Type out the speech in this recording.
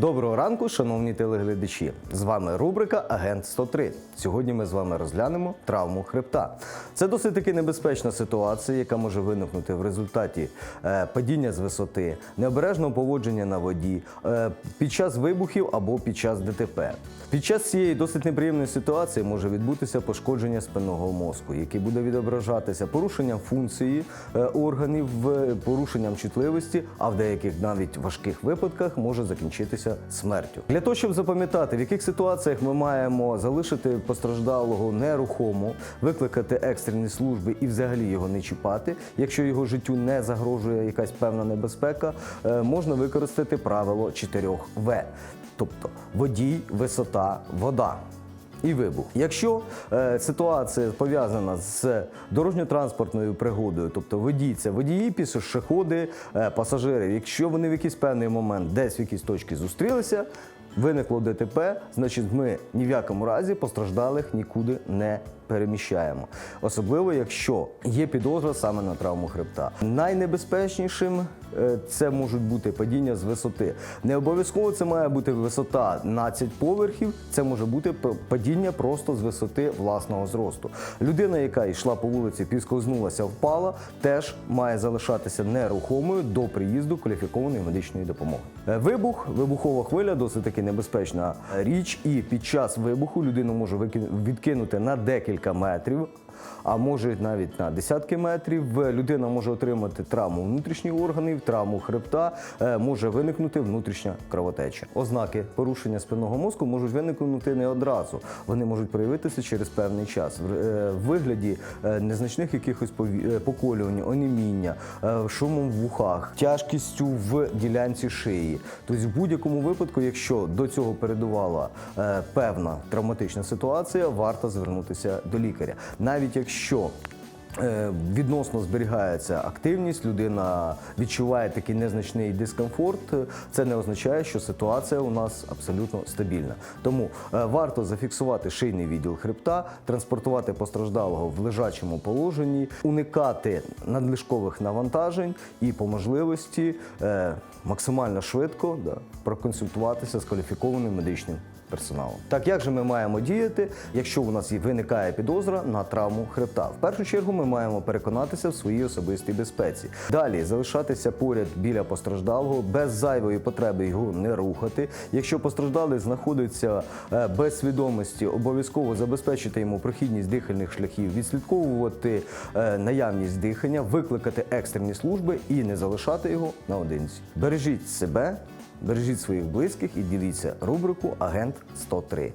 Доброго ранку, шановні телеглядачі. З вами рубрика Агент 103. Сьогодні ми з вами розглянемо травму хребта. Це досить таки небезпечна ситуація, яка може виникнути в результаті е, падіння з висоти, необережного поводження на воді, е, під час вибухів або під час ДТП. Під час цієї досить неприємної ситуації може відбутися пошкодження спинного мозку, яке буде відображатися порушенням функції е, органів, порушенням чутливості, а в деяких навіть важких випадках може закінчитися смертю. Для того, щоб запам'ятати, в яких ситуаціях ми маємо залишити постраждалого нерухомо, викликати екстрені служби і взагалі його не чіпати, якщо його життю не загрожує якась певна небезпека, е, можна використати правило 4В. Тобто водій, висота, вода. І вибух. Якщо е, ситуація пов'язана з дорожньо-транспортною пригодою, тобто водій, це водії, пішоходи, е, пасажири, якщо вони в якийсь певний момент десь в якійсь точці зустрілися, виникло ДТП, значить ми ні в якому разі постраждалих нікуди не переміщаємо. Особливо, якщо є підозра саме на травму хребта. Найнебезпечнішим е, це можуть бути падіння з висоти. Не обов'язково це має бути висота 12 поверхів, це може бути падіння просто з висоти власного зросту. Людина, яка йшла по вулиці, півскользнулася, впала, теж має залишатися нерухомою до приїзду кваліфікованої медичної допомоги. Е, Вибух, вибухова хвиля досить таки небезпечна річ, і під час вибуху людину може відкинути на декілька метрів. А може навіть на десятки метрів Е, людина може отримати травму внутрішніх органів, травму хребта, е, може виникнути внутрішня кровотеча. Ознаки порушення спинного мозку можуть виникнути не одразу. Вони можуть проявитися через певний час в е, вигляді незначних якихось поколювань, оніміння, шумом в вухах, тяжкістю в ділянці шиї. Тобто, в будь-якому випадку, якщо до цього передувала певна травматична ситуація, варто звернутися до лікаря. Навіть якщо е, Відносно зберігається активність, людина відчуває такий незначний дискомфорт. е, Це не означає, що ситуація у нас абсолютно стабільна. Тому е, варто зафіксувати шийний відділ хребта, транспортувати постраждалого в лежачому положенні, уникати надлишкових навантажень і по можливості е, максимально швидко проконсультуватися з кваліфікованим медичним персоналом. Так як же ми маємо діяти, якщо у нас виникає підозра на травму хребта? В першу чергу ми маємо переконатися в своїй особистій безпеці. Далі залишатися поряд біля постраждалого, без зайвої потреби його не рухати. Якщо постраждалий знаходиться е, без свідомості, обов'язково забезпечити йому прохідність дихальних шляхів, відслідковувати е, наявність дихання, викликати екстрені служби і не залишати його наодинці. Бережіть себе. Бережіть своїх близьких і діліться рубрику Агент 103.